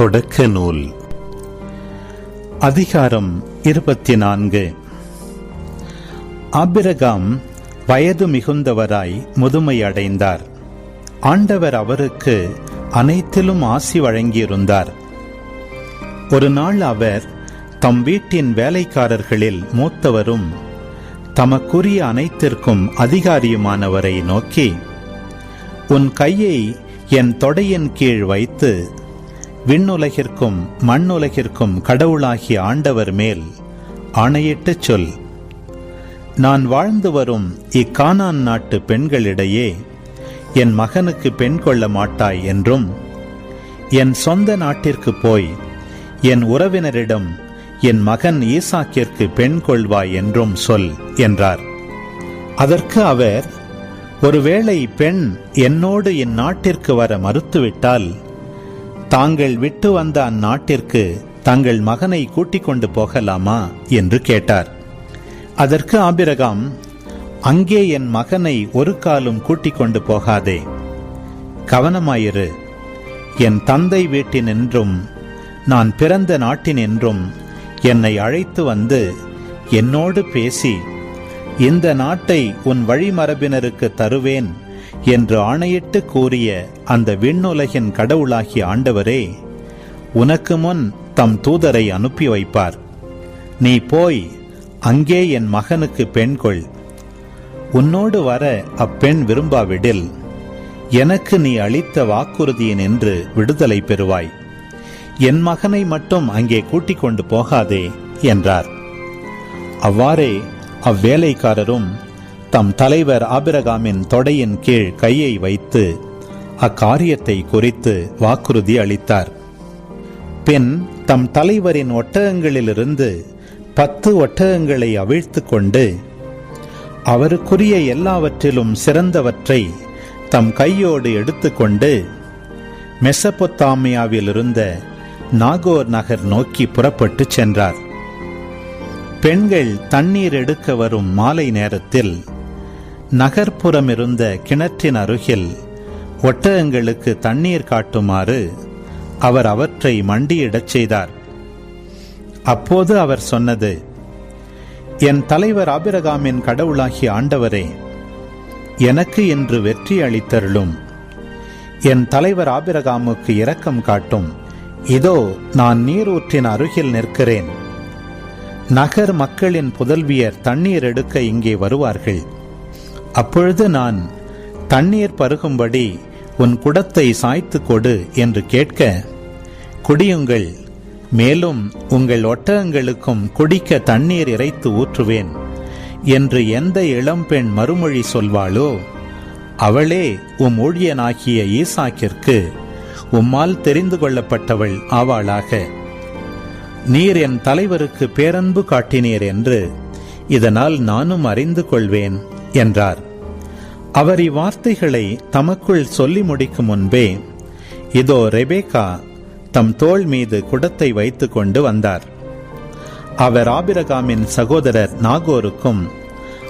தொடக்க நூல் அதிகாரம் இருபத்தி நான்கு ஆபிரகாம் வயது மிகுந்தவராய் முதுமை அடைந்தார் ஆண்டவர் அவருக்கு அனைத்திலும் ஆசி வழங்கியிருந்தார். ஒரு நாள் அவர் தம் வீட்டின் வேலைக்காரர்களில் மூத்தவரும் தமக்குரிய அனைத்திற்கும் அதிகாரியுமானவரை நோக்கி உன் கையை என் தொடையின் கீழ் வைத்து விண்ணுலகிற்கும் மண்ணுலகிற்கும் கடவுளாகிய ஆண்டவர் மேல் ஆணையிட்டுச் சொல். நான் வாழ்ந்து வரும் இக்கானான் நாட்டு பெண்களிடையே என் மகனுக்கு பெண் கொள்ள மாட்டாய் என்றும் என் சொந்த நாட்டிற்கு போய் என் உறவினரிடம் என் மகன் ஈசாக்கிற்கு பெண் கொள்வாய் என்றும் சொல் என்றார். அதற்கு அவர் ஒருவேளை பெண் என்னோடு என் நாட்டிற்கு வர மறுத்துவிட்டால் தாங்கள் விட்டு வந்த அந்நாட்டிற்கு தங்கள் மகனை கூட்டிக் கொண்டு போகலாமா? என்று கேட்டார். அதற்கு ஆபிரகாம் அங்கே என் மகனை ஒரு காலும் கூட்டிக் கொண்டு போகாதே. கவனமாயிரு. என் தந்தை வீட்டினின்றும் நான் பிறந்த நாட்டினின்றும் என்னை அழைத்து வந்து என்னோடு பேசி இந்த நாட்டை உன் வழிமரபினருக்கு தருவேன். என்று ஆணையிட்டு கூறிய அந்த விண்ணுலகின் கடவுளாகிய ஆண்டவரே உனக்கு முன் தம் தூதரை அனுப்பி வைப்பார். நீ போய் அங்கே என் மகனுக்கு பெண் கொள். உன்னோடு வர அப்பெண் விரும்பாவிடில் எனக்கு நீ அளித்த வாக்குறுதியின் என்று விடுதலை பெறுவாய். என் மகனை மட்டும் அங்கே கூட்டிக் கொண்டு போகாதே என்றார். அவ்வாறே அவ்வேலைக்காரரும் தம் தலைவர் ஆபிரகாமின் தொடையின் கீழ் கையை வைத்து அக்காரியத்தை குறித்து வாக்குறுதி அளித்தார். பின் தம் தலைவரின் ஒட்டகங்களிலிருந்து பத்து ஒட்டகங்களை அவிழ்த்து கொண்டு அவருக்குரிய எல்லாவற்றிலும் சிறந்தவற்றை தம் கையோடு எடுத்துக்கொண்டு மெசபொத்தாமியாவில் இருந்த நாகோர் நகர் நோக்கி புறப்பட்டு சென்றார். பெண்கள் தண்ணீர் எடுக்க வரும் மாலை நேரத்தில் நகர்ப்புறம் இருந்த கிணற்றின் அருகில் ஒட்டகங்களுக்கு தண்ணீர் காட்டுமாறு அவர் அவற்றை மண்டியிடச் செய்தார். அப்போது அவர் சொன்னது என் தலைவர் ஆபிரகாமின் கடவுளாகிய ஆண்டவரே எனக்கு இன்று வெற்றி அளித்தருளும். என் தலைவர் ஆபிரகாமுக்கு இரக்கம் காட்டும். இதோ நான் நீரூற்றின் அருகில் நிற்கிறேன். நகர் மக்களின் புதல்வியர் தண்ணீர் எடுக்க இங்கே வருவார்கள். அப்பொழுது நான் தண்ணீர் பருகும்படி உன் குடத்தை சாய்த்து கொடு என்று கேட்க குடியுங்கள் மேலும் உங்கள் ஒட்டகங்களுக்கும் குடிக்க தண்ணீர் இறைத்து ஊற்றுவேன் என்று எந்த இளம்பெண் மறுமொழி சொல்வாளோ அவளே உம் ஊழியனாகிய ஈசாக்கிற்கு உம்மால் தெரிந்து கொள்ளப்பட்டவள் ஆவாளாக. நீர் என் தலைவருக்கு பேரன்பு காட்டினீர் என்று இதனால் நானும் அறிந்து கொள்வேன். என்றார். அவர் இவ்வார்த்தைகளை தமக்குள் சொல்லி முடிக்கும் முன்பே இதோ ரெபேக்கா தம் தோள் மீது குடத்தை வைத்துக் கொண்டு வந்தார். அவர் ஆபிரகாமின் சகோதரர் நாகோருக்கும்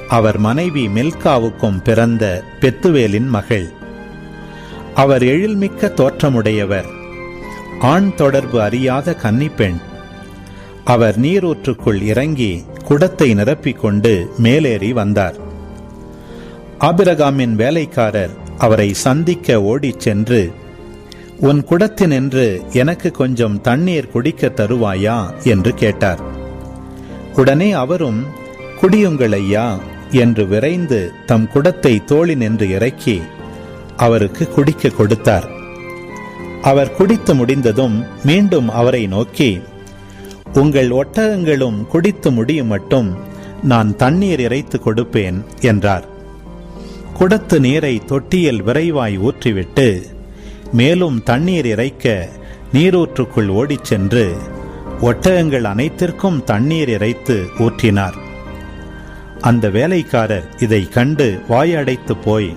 அவர் மனைவி மில்காவுக்கும் பிறந்த பெத்துவேலின் மகள். அவர் எழில்மிக்க தோற்றமுடையவர் ஆண் தொடர்பு அறியாத கன்னிப்பெண். அவர் நீரூற்றுக்குள் இறங்கி குடத்தை நிரப்பிக் கொண்டு மேலேறி வந்தார். ஆபிரகாமின் வேலைக்காரர் அவரை சந்திக்க ஓடிச் சென்று உன் குடத்தினின்று எனக்கு கொஞ்சம் தண்ணீர் குடிக்க தருவாயா? என்று கேட்டார். உடனே அவரும் குடியுங்கள் ஐயா என்று விரைந்து தம் குடத்தை தோழி நின்று இறக்கி அவருக்கு குடிக்க கொடுத்தார். அவர் குடித்து முடிந்ததும் மீண்டும் அவரை நோக்கி உங்கள் ஒட்டகங்களும் குடித்து முடியும் மட்டும் நான் தண்ணீர் இறைத்து கொடுப்பேன் என்றார். குடத்து நீரை தொட்டியில் விரைவாய் ஊற்றிவிட்டு மேலும் தண்ணீர் இறைக்க நீரூற்றுக்குள் ஓடிச் சென்று ஒட்டகங்கள் அனைத்திற்கும் தண்ணீர் இறைத்து ஊற்றினார். அந்த வேலைக்காரர் இதை கண்டு வாயடைத்து போய்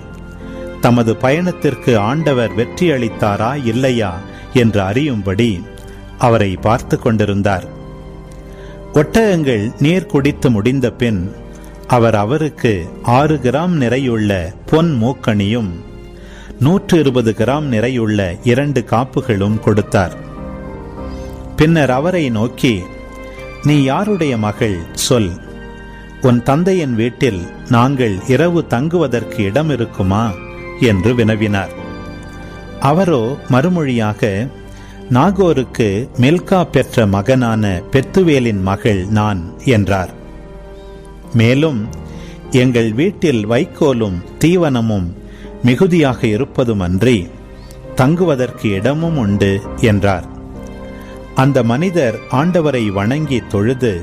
தமது பயணத்திற்கு ஆண்டவர் வெற்றி அளித்தாரா இல்லையா? என்று அறியும்படி அவரை பார்த்து கொண்டிருந்தார். ஒட்டகங்கள் நீர் குடித்து முடிந்த பின் அவர் அவருக்கு ஆறு கிராம் நிறையுள்ள பொன் மூக்கணியும் நூற்று இருபது கிராம் நிறையுள்ள இரண்டு காப்புகளும் கொடுத்தார். பின்னர் அவரை நோக்கி நீ யாருடைய மகள்? சொல். உன் தந்தையின் வீட்டில் நாங்கள் இரவு தங்குவதற்கு இடம் இருக்குமா? என்று வினவினார். அவரோ மறுமொழியாக நாகோருக்கு மில்கா பெற்ற மகனான பெத்துவேலின் மகள் நான் என்றார். மேலும் எங்கள் வீட்டில் வைக்கோலும் தீவனமும் மிகுதியாக இருப்பதுமன்றி தங்குவதற்கு இடமும் உண்டு என்றார். அந்த மனிதர் ஆண்டவரை வணங்கி தொழுது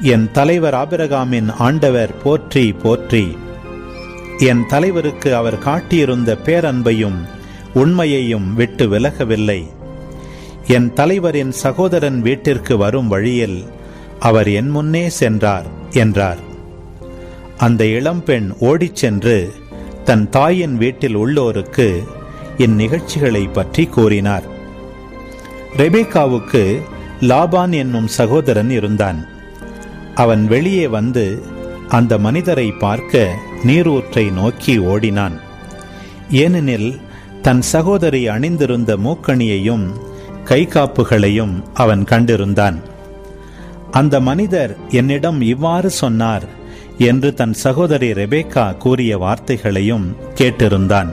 என் தலைவர் ஆபிரகாமின் ஆண்டவர் போற்றி போற்றி. என் தலைவருக்கு அவர் காட்டியிருந்த பேரன்பையும் உண்மையையும் விட்டு விலகவில்லை. என் தலைவரின் சகோதரன் வீட்டிற்கு வரும் வழியில் அவர் என் முன்னே சென்றார். என்றார். அந்த இளம்பெண் ஓடிச் சென்று தன் தாயின் வீட்டில் உள்ளோருக்கு இந்நிகழ்ச்சிகளை பற்றி கூறினார். ரெபேக்காவுக்கு லாபான் என்னும் சகோதரன் இருந்தான். அவன் வெளியே வந்து அந்த மனிதரை பார்க்க நீரூற்றை நோக்கி ஓடினான். ஏனெனில் தன் சகோதரி அணிந்திருந்த மூக்கணியையும் கைகாப்புகளையும் அவன் கண்டிருந்தான். அந்த மனிதர் என்னிடம் இவ்வாறு சொன்னார் என்று தன் சகோதரி ரெபேக்கா கூறிய வார்த்தைகளையும் கேட்டிருந்தான்.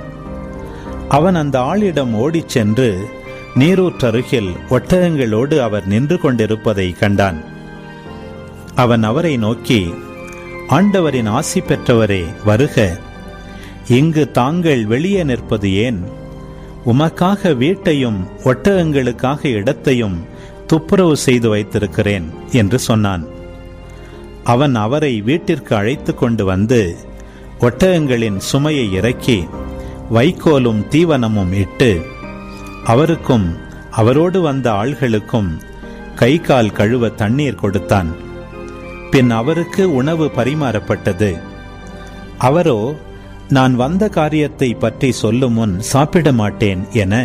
அவன் அந்த ஆளிடம் ஓடிச் சென்று நீரூற்றருகில் ஒட்டகங்களோடு அவர் நின்று கொண்டிருப்பதை கண்டான். அவன் அவரை நோக்கி ஆண்டவரின் ஆசி பெற்றவரே வருக. இங்கு தாங்கள் வெளியே நிற்பது ஏன்? உமக்காக வீட்டையும் ஒட்டகங்களுக்காக இடத்தையும் துப்புரவு செய்து வைத்திருக்கிறேன் என்று சொன்னான். அவன் அவரை வீட்டிற்கு அழைத்து கொண்டு வந்து ஒட்டகங்களின் சுமையை இறக்கி வைக்கோலும் தீவனமும் இட்டு அவருக்கும் அவரோடு வந்த ஆள்களுக்கும் கை கால் கழுவ தண்ணீர் கொடுத்தான். பின் அவருக்கு உணவு பரிமாறப்பட்டது. அவரோ நான் வந்த காரியத்தை பற்றி சொல்லும் முன் சாப்பிட மாட்டேன் என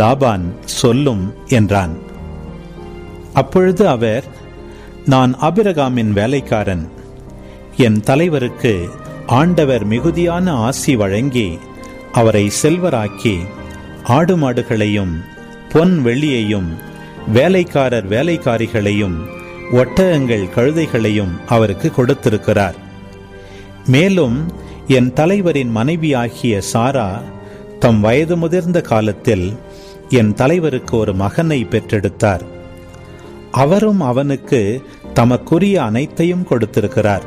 லாபான் சொல்லும் என்றான். அப்பொழுது அவர் நான் அபிரகாமின் வேலைக்காரன். என் தலைவருக்கு ஆண்டவர் மிகுதியான ஆசி வழங்கி அவரை செல்வராக்கி ஆடு மாடுகளையும் பொன் வெள்ளியையும் வேலைக்காரர் வேலைக்காரிகளையும் ஒட்டகங்கள் கழுதைகளையும் அவருக்கு கொடுத்திருக்கிறார். மேலும் என் தலைவரின் மனைவியாகிய சாரா தம் வயது முதிர்ந்த காலத்தில் என் தலைவருக்கு ஒரு மகனை பெற்றெடுத்தார். அவரும் அவனுக்கு தமக்குரிய அனைத்தையும் கொடுத்திருக்கிறார்.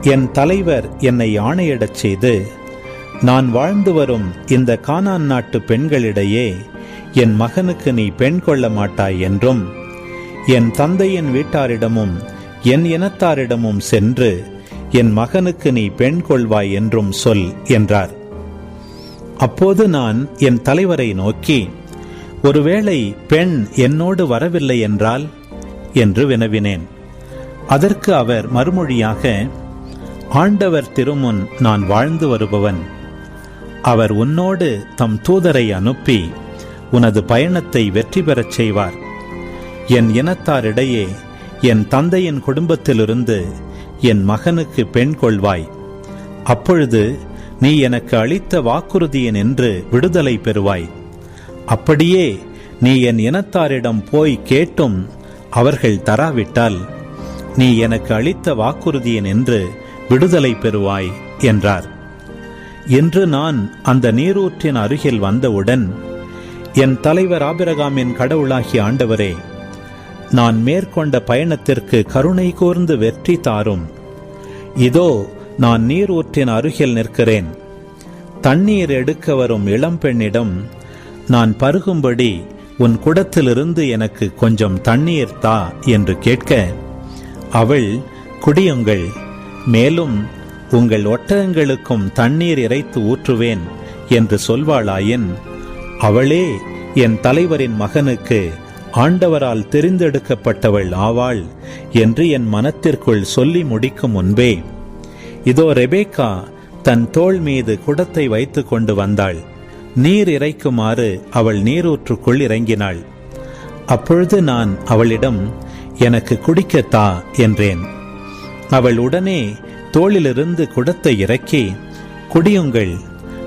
என் தலைவர் என்னை ஆணையிடச் செய்து நான் வாழ்ந்து வரும் இந்த கானான் நாட்டு பெண்களிடையே என் மகனுக்கு நீ பெண் கொள்ள மாட்டாய் என்றும் என் தந்தையின் வீட்டாரிடமும் என் இனத்தாரிடமும் சென்று என் மகனுக்கு நீ பெண் கொள்வாய் என்றும் சொல் என்றார். அப்போது நான் என் தலைவரை நோக்கி ஒருவேளை பெண் என்னோடு வரவில்லை என்றால்? என்று வினவினேன். அதற்கு அவர் மறுமொழியாக ஆண்டவர் திருமுன் நான் வாழ்ந்து வருபவன். அவர் உன்னோடு தம் தூதரை அனுப்பி உனது பயணத்தை வெற்றி பெறச் செய்வார். என் இனத்தாரிடையே என் தந்தையின் குடும்பத்திலிருந்து என் மகனுக்கு பெண் கொள்வாய். அப்பொழுது நீ எனக்கு அளித்த வாக்குறுதியின் என்று விடுதலை பெறுவாய். அப்படியே நீ என் இனத்தாரிடம் போய் கேட்டும் அவர்கள் தராவிட்டால் நீ எனக்கு அளித்த வாக்குறுதியின் என்று விடுதலை பெறுவாய் என்றார். என்று நான் அந்த நீரூற்றின் அருகில் வந்தவுடன் என் தலைவர் ஆபிரகாமின் கடவுளாகிய ஆண்டவரே நான் மேற்கொண்ட பயணத்திற்கு கருணை கூர்ந்து வெற்றி தாரும். இதோ நான் நீரூற்றின் அருகில் நிற்கிறேன். தண்ணீர் எடுக்க வரும் இளம்பெண்ணிடம் நான் பருகும்படி உன் குடத்திலிருந்து எனக்கு கொஞ்சம் தண்ணீர் தா என்று கேட்க அவள் குடியுங்கள் மேலும் உங்கள் ஒட்டகங்களுக்கும் தண்ணீர் இறைத்து ஊற்றுவேன் என்று சொல்வாளாயின் அவளே என் தலைவரின் மகனுக்கு ஆண்டவரால் தெரிந்தெடுக்கப்பட்டவள் ஆவாள் என்று என் மனத்திற்குள் சொல்லி முடிக்கும் முன்பே. இதோ ரெபேக்கா தன் தோள் மீது குடத்தை வைத்து கொண்டு வந்தாள். நீர் இறைக்குமாறு அவள் நீரூற்றுக்குள் இறங்கினாள். அப்பொழுது நான் அவளிடம் எனக்கு குடிக்கத்தா என்றேன். அவள் உடனே தோளிலிருந்து குடத்தை இறக்கி குடியுங்கள்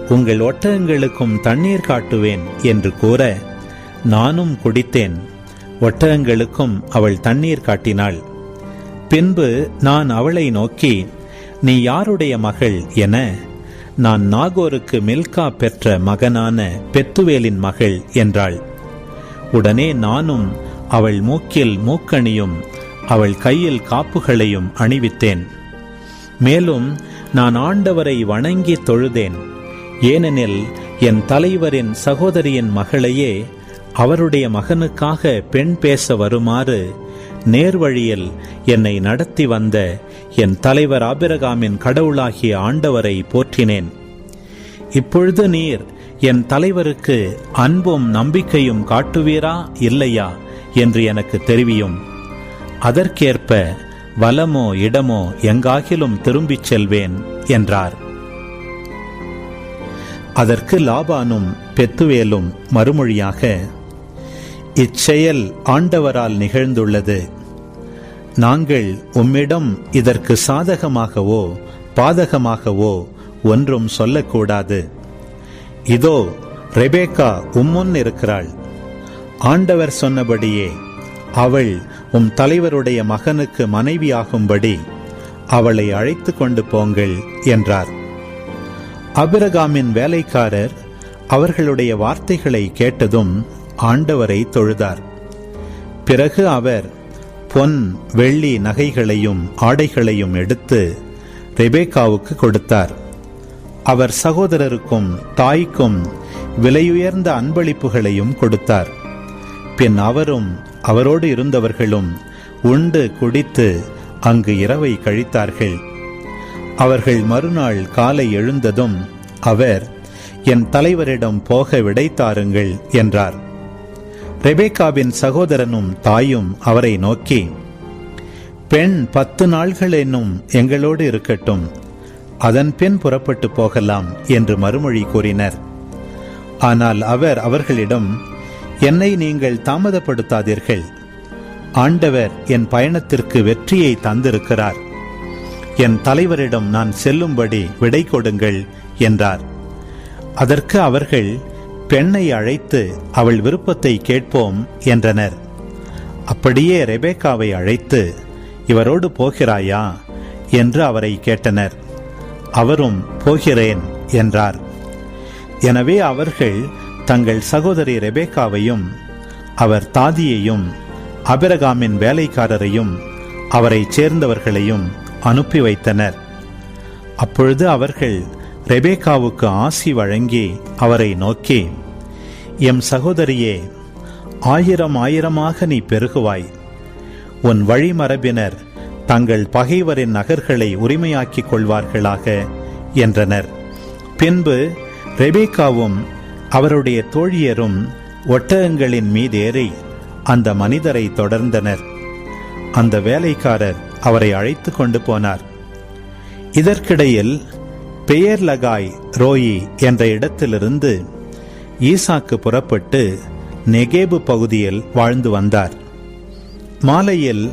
உங்கள் ஒட்டகங்களுக்கும் தண்ணீர் காட்டுவேன் என்று கூற நானும் குடித்தேன். ஒட்டகங்களுக்கும் அவள் தண்ணீர் காட்டினாள். பின்பு நான் அவளை நோக்கி நீ யாருடைய மகள் என நான் நாகோருக்கு மில்கா பெற்ற மகனான பெத்துவேலின் மகள் என்றாள். உடனே நானும் அவள் மூக்கில் மூக்கணியும் அவள் கையில் காப்புகளையும் அணிவித்தேன். மேலும் நான் ஆண்டவரை வணங்கி தொழுதேன். ஏனெனில் என் தலைவரின் சகோதரியின் மகளையே அவருடைய மகனுக்காக பெண் பேச வருமாறு நேர்வழியில் என்னை நடத்தி வந்த என் தலைவர் ஆபிரகாமின் கடவுளாகிய ஆண்டவரை போற்றினேன். இப்பொழுது நீர் என் தலைவருக்கு அன்பும் நம்பிக்கையும் காட்டுவீரா இல்லையா என்று எனக்கு தெரிவியும். அதற்கேற்ப வலமோ இடமோ எங்காகிலும் திரும்பிச் செல்வேன் என்றார். அதற்கு லாபானும் பெத்துவேலும் மறுமொழியாக இச்செயல் ஆண்டவரால் நிகழ்ந்துள்ளது. நாங்கள் உம்மிடம் இதற்கு சாதகமாகவோ பாதகமாகவோ ஒன்றும் சொல்லக்கூடாது. இதோ ரெபேக்கா உம்முன் இருக்கிறாள். ஆண்டவர் சொன்னபடியே அவள் உம் தலைவருடைய மகனுக்கு மனைவியாகும்படி அவளை அழைத்து கொண்டு போங்கள் என்றார். அபிரகாமின் வேலைக்காரர் அவர்களுடைய வார்த்தைகளை கேட்டதும் ஆண்டவரை தொழுதார். பிறகு அவர் பொன் வெள்ளி நகைகளையும் ஆடைகளையும் எடுத்து ரெபேக்காவுக்கு கொடுத்தார். அவர் சகோதரருக்கும் தாய்க்கும் விலையுயர்ந்த அன்பளிப்புகளையும் கொடுத்தார். பின் அவரும் அவரோடு இருந்தவர்களும் உண்டு குடித்து அங்கு இரவை கழித்தார்கள். அவர்கள் மறுநாள் காலை எழுந்ததும் அவர் என் தலைவரிடம் போக விடைத்தாருங்கள் என்றார். ரெபேக்காவின் சகோதரனும் தாயும் அவரை நோக்கி பெண் பத்து நாள்கள் என்னும் எங்களோடு இருக்கட்டும் அதன் பின் புறப்பட்டு போகலாம் என்று மறுமொழி கூறினர். ஆனால் அவர் அவர்களிடம் என்னை நீங்கள் தாமதப்படுத்தாதீர்கள். ஆண்டவர் என் பயணத்திற்கு வெற்றியை தந்திருக்கிறார். என் தலைவரிடம் நான் செல்லும்படி விடை கொடுங்கள் என்றார். அதற்கு அவர்கள் பெண்ணை அழைத்து அவள் விருப்பத்தை கேட்போம் என்றனர். அப்படியே ரெபேக்காவை அழைத்து இவரோடு போகிறாயா? என்று அவரை கேட்டனர். அவரும் போகிறேன் என்றார். எனவே அவர்கள் தங்கள் சகோதரி ரெபேக்காவையும் அவர் தாதியையும் அபிரகாமின் வேலைக்காரரையும் அவரைச் சேர்ந்தவர்களையும் அனுப்பி வைத்தனர். அப்பொழுது அவர்கள் ரெபேக்காவுக்கு ஆசி வழங்கி அவரை நோக்கி எம் சகோதரியே ஆயிரம் ஆயிரமாக நீ பெருகுவாய். உன் வழிமரபினர் தங்கள் பகைவரின் நகர்களை உரிமையாக்கிக் கொள்வார்களாக என்றனர். பின்பு ரெபேக்காவும் அவருடைய தோழியரும் ஒட்டகங்களின் மீதேறி அந்த மனிதரை தொடர்ந்தனர். அந்த வேலைக்காரர் அவரை அழைத்து கொண்டு போனார். இதற்கிடையில் பெயர் லகாய் ரோயி என்ற இடத்திலிருந்து ஈசாக்கு புறப்பட்டு நெகேபு பகுதியில் வாழ்ந்து வந்தார். மாலையில்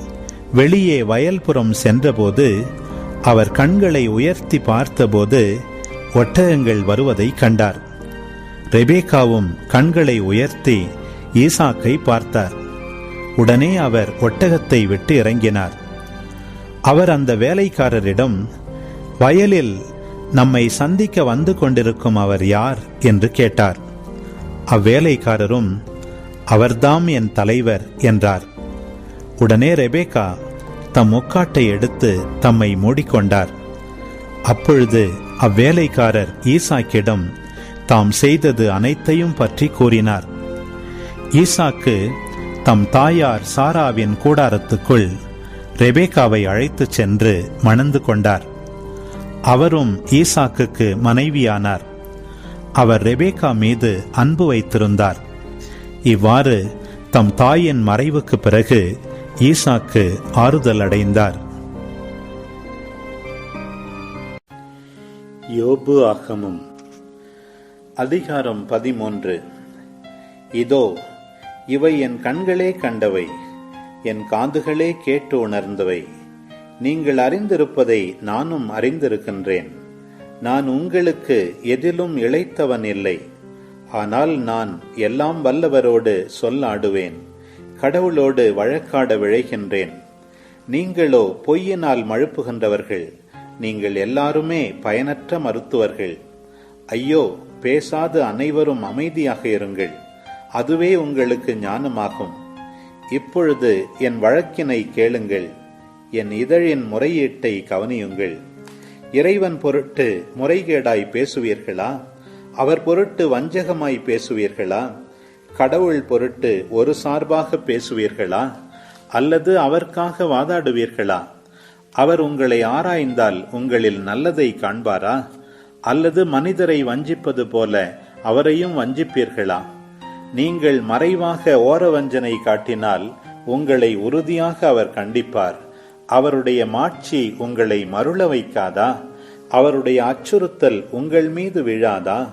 வெளியே வயல்புறம் சென்றபோது அவர் கண்களை உயர்த்தி பார்த்தபோது ஒட்டகங்கள் வருவதை கண்டார். ரெபேக்காவும் கண்களை உயர்த்தி ஈசாக்கை பார்த்தார். உடனே அவர் ஒட்டகத்தை விட்டு இறங்கினார். அவர் அந்த வேலைக்காரரிடம் வயலில் நம்மை சந்திக்க வந்து கொண்டிருக்கும் அவர் யார்? என்று கேட்டார். அவ்வேலைக்காரரும் அவர்தாம் என் தலைவர் என்றார். உடனே ரெபேக்கா தம் முக்காட்டை எடுத்து தம்மை மூடிக்கொண்டார். அப்பொழுது அவ்வேலைக்காரர் ஈசாக்கிடம் தாம் செய்தது அனைத்தையும் பற்றி கூறினார். ஈசாக்கு தம் தாயார் சாராவின் கூடாரத்துக்குள் ரெபேக்காவை அழைத்துச் சென்று மணந்து கொண்டார். அவரும் ஈசாக்குக்கு மனைவியானார். அவர் ரெபேகா மீது அன்பு வைத்திருந்தார். இவ்வாறு தம் தாயின் மறைவுக்கு பிறகு ஈசாக்கு ஆறுதல் அடைந்தார். யோபு ஆகமும் அதிகாரம் பதிமூன்று. இதோ இவை என் கண்களே கண்டவை என் காதுகளே கேட்டு உணர்ந்தவை. நீங்கள் அறிந்திருப்பதை நானும் அறிந்திருக்கின்றேன். நான் உங்களுக்கு எதிலும் இழைத்தவன் இல்லை. ஆனால் நான் எல்லாம் வல்லவரோடு சொல்லாடுவேன். கடவுளோடு வழக்காட விழைகின்றேன். நீங்களோ பொய்யினால் மழுப்புகின்றவர்கள். நீங்கள் எல்லாருமே பயனற்ற மருத்துவர்கள். ஐயோ பேசாத அனைவரும் அமைதியாக இருங்கள். அதுவே உங்களுக்கு ஞானமாகும். இப்பொழுது என் வழக்கினை கேளுங்கள். என் இதழின் முறையீட்டை கவனியுங்கள். இறைவன் பொருட்டு முறைகேடாய் பேசுவீர்களா? அவர் பொருட்டு வஞ்சகமாய் பேசுவீர்களா? கடவுள் பொருட்டு ஒரு சார்பாக பேசுவீர்களா? அல்லது அவர்க்காக வாதாடுவீர்களா? அவர் உங்களை ஆராய்ந்தால் உங்களில் நல்லதை காண்பாரா? அல்லது மனிதரை வஞ்சிப்பது போல அவரையும் வஞ்சிப்பீர்களா? நீங்கள் மறைவாக ஓரவஞ்சனை காட்டினால் உங்களை உறுதியாக அவர் கண்டிப்பார். அவருடைய மாட்சி உங்களை மருள வைக்காதா? அவருடைய அச்சுறுத்தல் உங்கள் மீது விழாதா?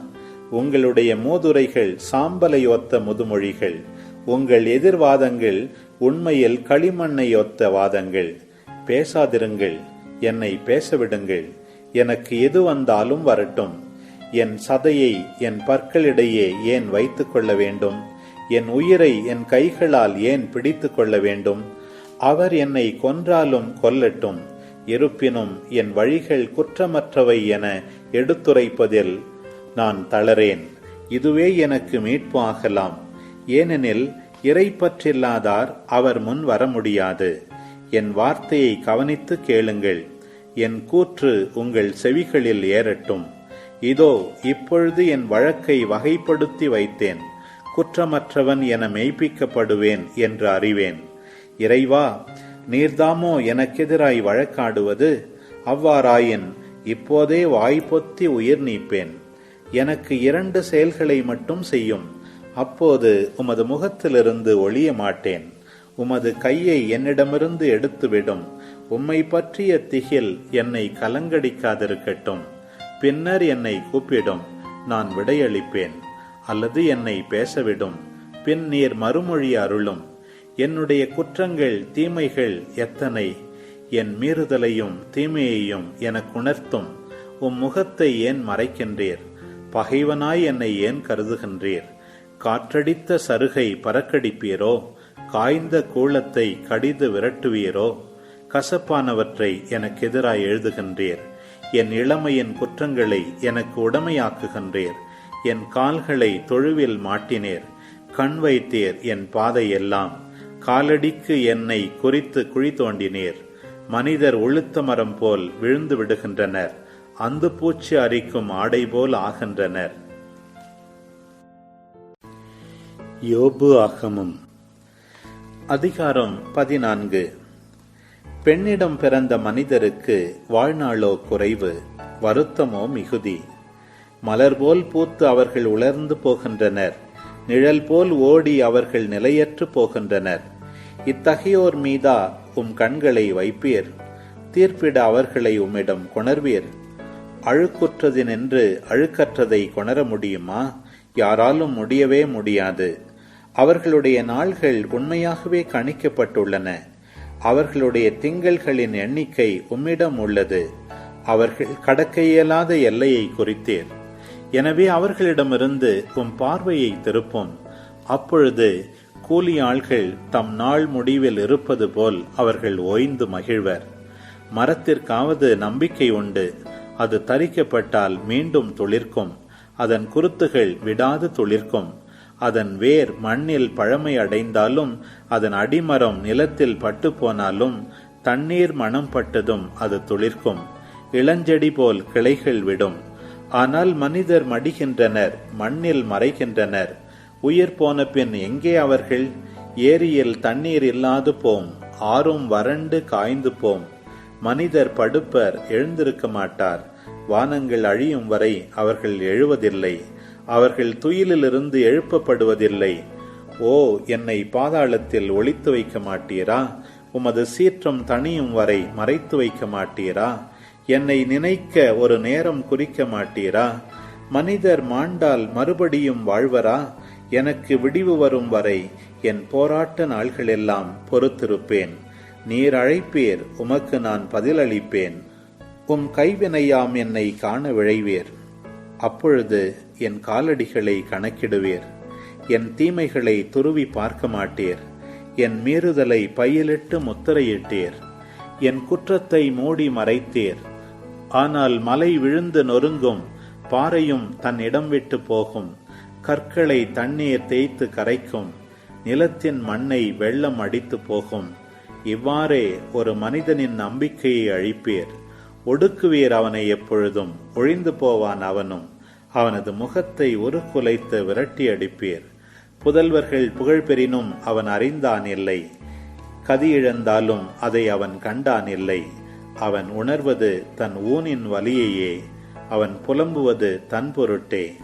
உங்களுடைய மோதுரைகள் சாம்பலை ஒத்த முதுமொழிகள் உங்கள் எதிர்வாதங்கள் உண்மையில் களிமண்ணை ஒத்த வாதங்கள். பேசாதிருங்கள் என்னை பேசவிடுங்கள் எனக்கு எது வந்தாலும் வரட்டும். என் சதையை என் பற்களிடையே ஏன் வைத்துக் கொள்ள வேண்டும்? என் உயிரை என் கைகளால் ஏன் பிடித்துக் கொள்ள வேண்டும்? அவர் என்னை கொன்றாலும் கொல்லட்டும் இருப்பினும் என் வழிகள் குற்றமற்றவை என எடுத்துரைப்பதில் நான் தளரேன். இதுவே எனக்கு மீட்பு ஆகலாம். ஏனெனில் இறை பற்றில்லாதார் அவர் முன் வர முடியாது என் வார்த்தையை கவனித்து கேளுங்கள். என் கூற்று உங்கள் செவிகளில் ஏறட்டும். இதோ இப்பொழுது என் வழக்கை வகைப்படுத்தி வைத்தேன். குற்றமற்றவன் என மெய்ப்பிக்கப்படுவேன் என்று அறிவேன். இறைவா நீர்தாமோ எனக்கெதிராய் வழக்காடுவது? அவ்வாறாயின் இப்போதே வாய்ப்பொத்தி உயிர் நீப்பேன். எனக்கு இரண்டு செயல்களை மட்டும் செய்யும். அப்போது உமது முகத்திலிருந்து ஒளிய மாட்டேன். உமது கையை என்னிடமிருந்து எடுத்துவிடும். உம்மை பற்றிய திகில் என்னை கலங்கடிக்காதிருக்கட்டும். பின்னர் என்னை கூப்பிடும். நான் விடையளிப்பேன். அல்லது என்னை பேசவிடும். பின் நீர் மறுமொழி அருளும். என்னுடைய குற்றங்கள் தீமைகள் எத்தனை? என் மீறுதலையும் தீமையையும் எனக்கு உணர்த்தும். உம் முகத்தை ஏன் மறைக்கின்றீர்? பகைவனாய் என்னை ஏன் கருதுகின்றீர்? காற்றடித்த சருகை பறக்கடிப்பீரோ? காய்ந்த கூளத்தை கடிது விரட்டுவீரோ? கசப்பானவற்றை எனக்கு எதிராய் எழுதுகின்றீர். என் இளமையின் குற்றங்களை எனக்கு உடமையாக்குகின்றீர். என் கால்களை தொழுவில் மாட்டினேர். கண் வைத்தீர் என் பாதையெல்லாம். காலடிக்கு என்னை குறித்து குழி தோண்டினீர். மனிதர் உளுத்த மரம் போல் விழுந்து விடுகின்றனர். அந்து பூச்சி அரிக்கும் ஆடை போல் ஆகின்றனர். யோபு ஆகமும். அதிகாரம் பதினான்கு. பெண்ணிடம் பிறந்த மனிதருக்கு வாழ்நாளோ குறைவு வருத்தமோ மிகுதி. மலர் போல் பூத்து அவர்கள் உலர்ந்து போகின்றனர். நிழல் போல் ஓடி அவர்கள் நிலையற்று போகின்றனர். இத்தகையோர் மீதா உம் கண்களை வைப்பீர். தீர்ப்பிட அவர்களை உம்மிடம் கொணர்வீர். அழுக்குற்றதினின்று அழுக்கற்றதை கொணர முடியுமா? யாராலும் முடியவே முடியாது. அவர்களுடைய நாள்கள் உண்மையாகவே கணிக்கப்பட்டுள்ளன. அவர்களுடைய திங்கள்களின் எண்ணிக்கை உம்மிடம் உள்ளது. அவர்கள் கடக்க இயலாத எல்லையை குறித்தீர். எனவே அவர்களிடமிருந்து உம் பார்வையை திருப்பும். அப்பொழுது கூலி ஆள்கள் தம் நாள் முடிவில் இருப்பது போல் அவர்கள் ஓய்ந்து மகிழ்வர். மரத்திற்காவது நம்பிக்கை உண்டு. அது தரிக்கப்பட்டால் மீண்டும் துளிர்க்கும். அதன் குருத்துகள் விடாது துளிர்க்கும். அதன் வேர் மண்ணில் பழமை அடைந்தாலும் அதன் அடிமரம் நிலத்தில் பட்டு போனாலும் தண்ணீர் மனம் பட்டதும் அது துளிர்க்கும். இளஞ்செடி போல் கிளைகள் விடும். ஆனால் மனிதர் மடிகின்றனர் மண்ணில் மறைகின்றனர். உயிர் போன பின் எங்கே அவர்கள்? ஏரியில் தண்ணீர் இல்லாது போம். ஆறும் வறண்டு காய்ந்து போம். மனிதர் படுப்பர் எழுந்திருக்க மாட்டார். வானங்கள் அழியும் வரை அவர்கள் எழுவதில்லை. அவர்கள் துயிலிலிருந்து எழுப்பப்படுவதில்லை. ஓ என்னை பாதாளத்தில் ஒளித்து வைக்க மாட்டீரா? உமது சீற்றம் தணியும் வரை மறைத்து வைக்க மாட்டீரா? என்னை நினைக்க ஒரு நேரம் குறிக்க மாட்டீரா? மனிதர் மாண்டால் மறுபடியும் வாழ்வரா? எனக்கு விடிவு வரும் வரை என் போராட்ட நாள்களெல்லாம் பொறுத்திருப்பேன். நீர் அழைப்பேர் உமக்கு நான் பதிலளிப்பேன். உம் கைவினையாம் என்னை காண விழைவேர். அப்பொழுது என் காலடிகளை கணக்கிடுவீர். என் தீமைகளை துருவி பார்க்க மாட்டீர் என் மீறுதலை பையிலிட்டு முத்திரையிட்டேர். என் குற்றத்தை மூடி மறைத்தேர். ஆனால் மலை விழுந்து நொறுங்கும் பாறையும் தன் இடம் விட்டு போகும். கற்களை தண்ணீர் தேய்த்து கரைக்கும் நிலத்தின் மண்ணை வெள்ளம் அடித்து போகும். இவ்வாறே ஒரு மனிதனின் நம்பிக்கையை அழிப்பீர். ஒடுக்குவீர் அவனை எப்பொழுதும் ஒழிந்து போவான் அவனும். அவனது முகத்தை ஒரு குலைத்து விரட்டி அடிப்பீர். புதல்வர்கள் புகழ் பெறினும் அவன் அறிந்தான் இல்லை. கதி இழந்தாலும் அதை அவன் கண்டான் இல்லை. அவன் உணர்வது தன் ஊனின் வலியையே. அவன் புலம்புவது தன் பொருட்டே.